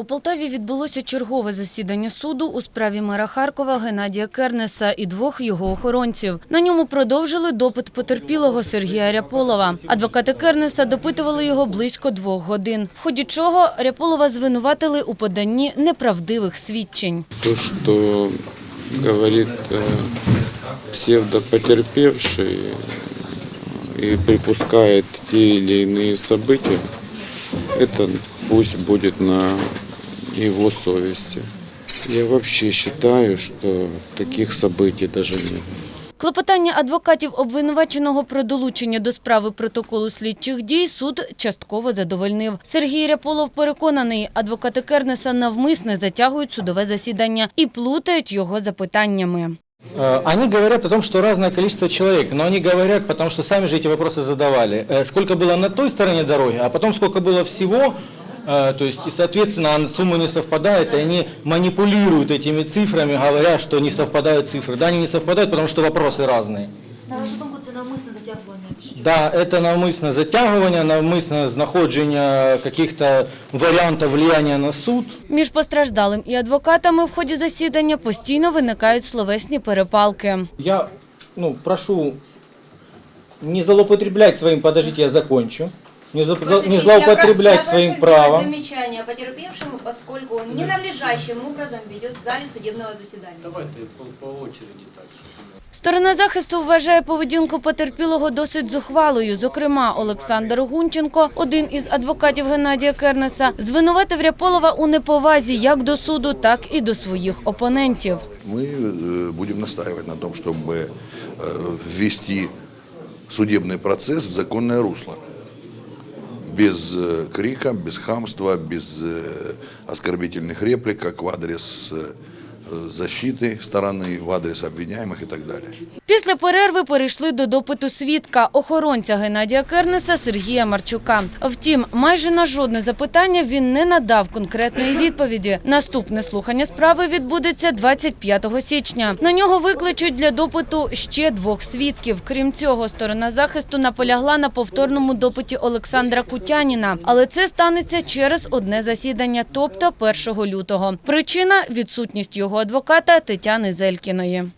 У Полтаві відбулося чергове засідання суду у справі мера Харкова Геннадія Кернеса і двох його охоронців. На ньому продовжили допит потерпілого Сергія Ряполова. Адвокати Кернеса допитували його близько двох годин, в ході чого Ряполова звинуватили у поданні неправдивих свідчень. То, что говорит э, псевдопотерпевший и припускает те или иные события, это пусть будет на его совести. Я вообще считаю, что таких событий даже нет. Клопотання адвокатів обвинуваченого про долучення до справи протоколу слідчих дій суд частково задовольнив. Сергій Ряполов переконаний, адвокати Кернеса навмисне затягують судове засідання і плутають його запитаннями. Э, Они говорят о том, что разное количество человек, но они говорят, потому что сами же эти вопросы задавали. Э, Сколько было на той стороне дороги, а потом сколько было всего, э, то есть, и, соответственно, суммы не совпадают, и они манипулируют этими цифрами, говоря, что не совпадают цифры. Да, они не совпадают, потому что вопросы разные. На вашу думку, це навмисне затягування? Да, это навмисне затягування, навмисне знаходження каких-то варіантів влияния на суд. Між постраждалим і адвокатами в ході засідання постійно виникають словесні перепалки. Я ну, прошу не злоупотреблять своим, подождите, я закончу, не, зло- Подождите, не я злоупотреблять про- я своим прошу сделать правом. замечание потерпевшему, поскольку он ненадлежащим образом ведет в зале судебного заседания. Сторона захисту вважає поведінку потерпілого досить зухвалою. Зокрема, Олександр Гунченко, один із адвокатів Геннадія Кернеса, звинуватив Ряполова у неповазі як до суду, так і до своїх опонентів. Мы э, будем настаивать на том, чтобы э, ввести судебный процесс в законное русло. Без э, крика, без хамства, без э, оскорбительных реплик, как в адрес э, защиты стороны, в адрес обвиняемых и так далее. Після перерви перейшли до допиту свідка, охоронця Геннадія Кернеса Сергія Марчука. Втім, майже на жодне запитання він не надав конкретної відповіді. Наступне слухання справи відбудеться 25 січня. На нього викличуть для допиту ще двох свідків. Крім цього, сторона захисту наполягла на повторному допиті Олександра Кутяніна. Але це станеться через одне засідання, тобто 1 лютого. Причина – відсутність його адвоката Тетяни Зелькіної.